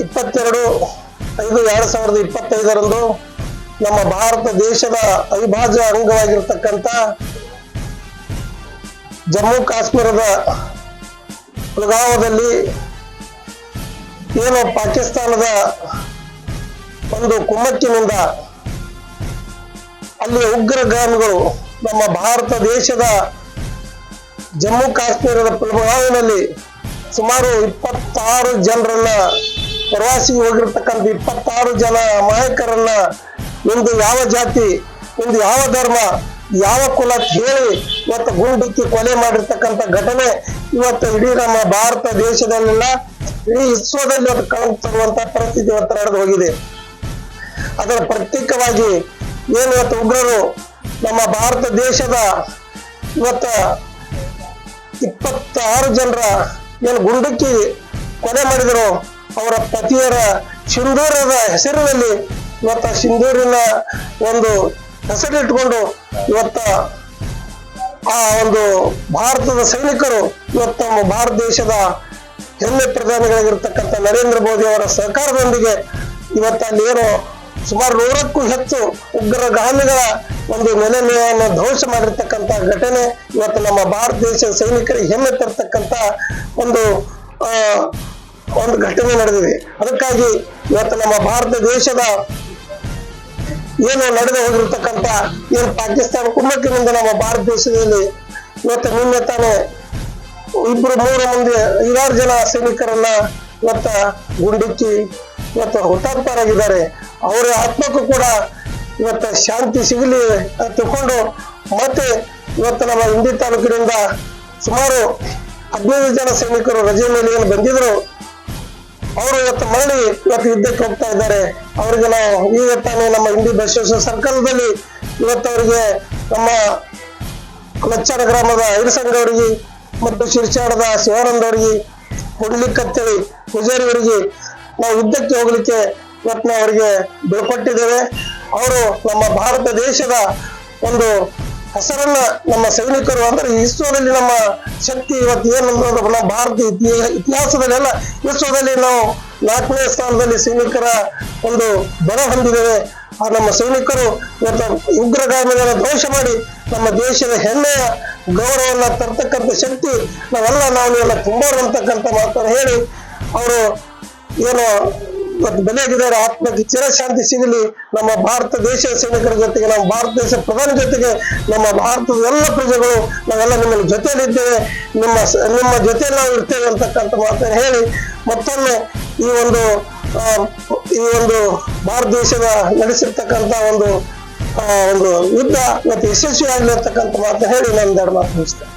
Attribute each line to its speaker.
Speaker 1: ಇಪ್ಪತ್ತೆರಡು, ಐದು ಎರಡು ಸಾವಿರದ ಇಪ್ಪತ್ತೈದರಂದು ನಮ್ಮ ಭಾರತ ದೇಶದ ಅವಿಭಾಜ್ಯ ಅಂಗವಾಗಿರ್ತಕ್ಕಂಥ ಜಮ್ಮು ಕಾಶ್ಮೀರದ ಪುಲ್ಗಾವದಲ್ಲಿ ಏನು ಪಾಕಿಸ್ತಾನದ ಒಂದು ಕುಮ್ಮಕ್ಕಿನಿಂದ ಅಲ್ಲಿ ಉಗ್ರಗಾಮಿಗಳು ನಮ್ಮ ಭಾರತ ದೇಶದ ಜಮ್ಮು ಕಾಶ್ಮೀರದ ಪುಲ್ಗಾವಿನಲ್ಲಿ ಸುಮಾರು ಇಪ್ಪತ್ತಾರು ಜನರನ್ನ ಪ್ರವಾಸಿಗೆ ಹೋಗಿರ್ತಕ್ಕಂಥ ಇಪ್ಪತ್ತಾರು ಜನ ನಾಯಕರನ್ನ ನಿಮ್ದು ಯಾವ ಜಾತಿ, ನಿಮ್ದು ಯಾವ ಧರ್ಮ, ಯಾವ ಕುಲ ಹೇಳಿ ಇವತ್ತು ಗುಂಡಿಕ್ಕಿ ಕೊಲೆ ಮಾಡಿರ್ತಕ್ಕಂಥ ಘಟನೆ ಇವತ್ತು ಇಡೀ ನಮ್ಮ ಭಾರತ ದೇಶದಲ್ಲೆಲ್ಲ, ಇಡೀ ವಿಶ್ವದಲ್ಲಿ ಅದು ಕಾಣುತ್ತಿರುವಂತ ಪರಿಸ್ಥಿತಿ ಇವತ್ತು ನಡೆದು ಹೋಗಿದೆ. ಅದರ ಪ್ರತ್ಯೇಕವಾಗಿ ಏನು ಇವತ್ತು ಉಗ್ರರು ನಮ್ಮ ಭಾರತ ದೇಶದ ಇವತ್ತ ಇಪ್ಪತ್ತಾರು ಜನರ ಏನು ಗುಂಡಕ್ಕಿ ಕೊಲೆ ಮಾಡಿದರು ಅವರ ಪತಿಯರ ಸಿಂಧೂರದ ಹೆಸರಿನಲ್ಲಿ ಇವತ್ತ ಸಿಂಧೂರಿನ ಒಂದು ಹೆಸರಿಟ್ಕೊಂಡು ಇವತ್ತ ಆ ಒಂದು ಭಾರತದ ಸೈನಿಕರು ಇವತ್ತು ನಮ್ಮ ಭಾರತ ದೇಶದ ಹೆಮ್ಮೆ ಪ್ರಧಾನಿಗಳಾಗಿರ್ತಕ್ಕಂಥ ನರೇಂದ್ರ ಮೋದಿ ಅವರ ಸಹಕಾರದೊಂದಿಗೆ ಇವತ್ತಲ್ಲಿ ಏನು ಸುಮಾರು ನೂರಕ್ಕೂ ಹೆಚ್ಚು ಉಗ್ರಗಾಮಿಗಳ ಒಂದು ನೆಲೆಯನ್ನು ಧ್ವಂಸ ಮಾಡಿರ್ತಕ್ಕಂಥ ಘಟನೆ ಇವತ್ತು ನಮ್ಮ ಭಾರತ ದೇಶದ ಸೈನಿಕರಿಗೆ ಹೆಮ್ಮೆ ತರ್ತಕ್ಕಂಥ ಒಂದು ಒಂದು ಘಟನೆ ನಡೆದಿದೆ. ಅದಕ್ಕಾಗಿ ಇವತ್ತು ನಮ್ಮ ಭಾರತ ದೇಶದ ಏನು ನಡೆದು ಹೋಗಿರ್ತಕ್ಕಂಥ ಏನು ಪಾಕಿಸ್ತಾನ ಕುಮ್ಮಕ್ಕಿನಿಂದ ನಮ್ಮ ಭಾರತ ದೇಶದಲ್ಲಿ ಇವತ್ತು ನಿನ್ನೆ ತಾನೇ ಇಬ್ರು ಮೂರು ಮಂದಿ ಐದಾರು ಜನ ಸೈನಿಕರನ್ನ ಇವತ್ತ ಗುಂಡಿಕ್ಕಿ ಇವತ್ತು ಹುತಾತ್ಮರಾಗಿದ್ದಾರೆ. ಅವರ ಆತ್ಮಕ್ಕೂ ಕೂಡ ಇವತ್ತು ಶಾಂತಿ ಸಿಗಲಿ ತಿಳ್ಕೊಂಡು ಮತ್ತೆ ಇವತ್ತು ನಮ್ಮ ಹಿಂದಿ ತಾಲೂಕಿನಿಂದ ಸುಮಾರು ಹದಿನೈದು ಜನ ಸೈನಿಕರು ರಜೆ ಮೇಲೆ ಏನು ಬಂದಿದ್ರು. ಅವರು ಇವತ್ತು ಮರಳಿ ಇವತ್ತು ಯುದ್ಧಕ್ಕೆ ಹೋಗ್ತಾ ಇದ್ದಾರೆ. ಅವರಿಗೆ ನಾವು ಈಗ ತಾನೇ ನಮ್ಮ ಹಿಂದಿ ಬಸವೇಶ್ವರ ಸರ್ಕಲ್ದಲ್ಲಿ ಇವತ್ತು ಅವರಿಗೆ ನಮ್ಮ ಲಚ್ಚಾಡ ಗ್ರಾಮದ ಐರಸಂಗ ಅವರಿಗೆ ಮತ್ತು ಶಿರ್ಚಾಡದ ಶಿವಾನಂದ ಅವರಿಗೆ ಕೊಡ್ಲಿಕ್ಕೆ ಅಂತೇಳಿ ಪೂಜಾರಿ ಅವರಿಗೆ ನಾವು ಯುದ್ಧಕ್ಕೆ ಹೋಗ್ಲಿಕ್ಕೆ ಇವತ್ತು ನಾವು ಅವರಿಗೆ ಬೀಳ್ಕೊಟ್ಟಿದ್ದೇವೆ ಅವರು ನಮ್ಮ ಭಾರತ ದೇಶದ ಒಂದು ಹೆಸರನ್ನ ನಮ್ಮ ಸೈನಿಕರು ಅಂದ್ರೆ ಇಸ್ರೋದಲ್ಲಿ ನಮ್ಮ ಶಕ್ತಿ ಇವತ್ತು ಏನು ನಮ್ಮ ಭಾರತ ಇತಿ- ಇತಿಹಾಸದಲ್ಲಿ ಎಲ್ಲ ವಿಶ್ವದಲ್ಲಿ ನಾವು ನಾಲ್ಕನೇ ಸ್ಥಾನದಲ್ಲಿ ಸೈನಿಕರ ಒಂದು ಬಲ ಹೊಂದಿದ್ದೇವೆ. ಆ ನಮ್ಮ ಸೈನಿಕರು ಇವತ್ತು ಉಗ್ರಗಾಮಿಗಳ ಧ್ವಂಸ ಮಾಡಿ ನಮ್ಮ ದೇಶದ ಹೆಮ್ಮೆಯ ಗೌರವವನ್ನ ತರ್ತಕ್ಕಂಥ ಶಕ್ತಿ ನಾವೆಲ್ಲ ನಾವು ಎಲ್ಲ ತುಂಬೋರು ಅಂತಕ್ಕಂಥ ಮಾತನ್ನು ಹೇಳಿ, ಅವರು ಏನು ಇವತ್ತು ಬೆಲೆಗಿದ್ದಾರೆ ಆತ್ಮಕ್ಕೆ ಚಿರಶಾಂತಿ ಸಿಗಲಿ. ನಮ್ಮ ಭಾರತ ದೇಶ ಸೈನಿಕರ ಜೊತೆಗೆ, ನಮ್ಮ ಭಾರತ ದೇಶ ಪ್ರಧಾನ ಜೊತೆಗೆ, ನಮ್ಮ ಭಾರತದ ಎಲ್ಲ ಪ್ರಜೆಗಳು, ನಾವೆಲ್ಲ ನಿಮ್ಮ ಜೊತೆಯಲ್ಲಿದ್ದೇವೆ. ನಿಮ್ಮ ನಿಮ್ಮ ಜೊತೆಯಲ್ಲಿ ನಾವು ಇರ್ತೇವೆ ಅಂತಕ್ಕಂಥ ಮಾತನ್ನು ಹೇಳಿ, ಮತ್ತೊಮ್ಮೆ ಈ ಒಂದು ಈ ಒಂದು ಭಾರತ ದೇಶದ ನಡೆಸಿರ್ತಕ್ಕಂಥ ಒಂದು ಒಂದು ಯುದ್ಧ ಮತ್ತು ಯಶಸ್ವಿ ಆಗ್ಲಿ ಅಂತಕ್ಕಂಥ ಮಾತು ಹೇಳಿ, ನಾನು ಎರಡು ಮಾತು ಮುಗಿಸ್ತೇನೆ.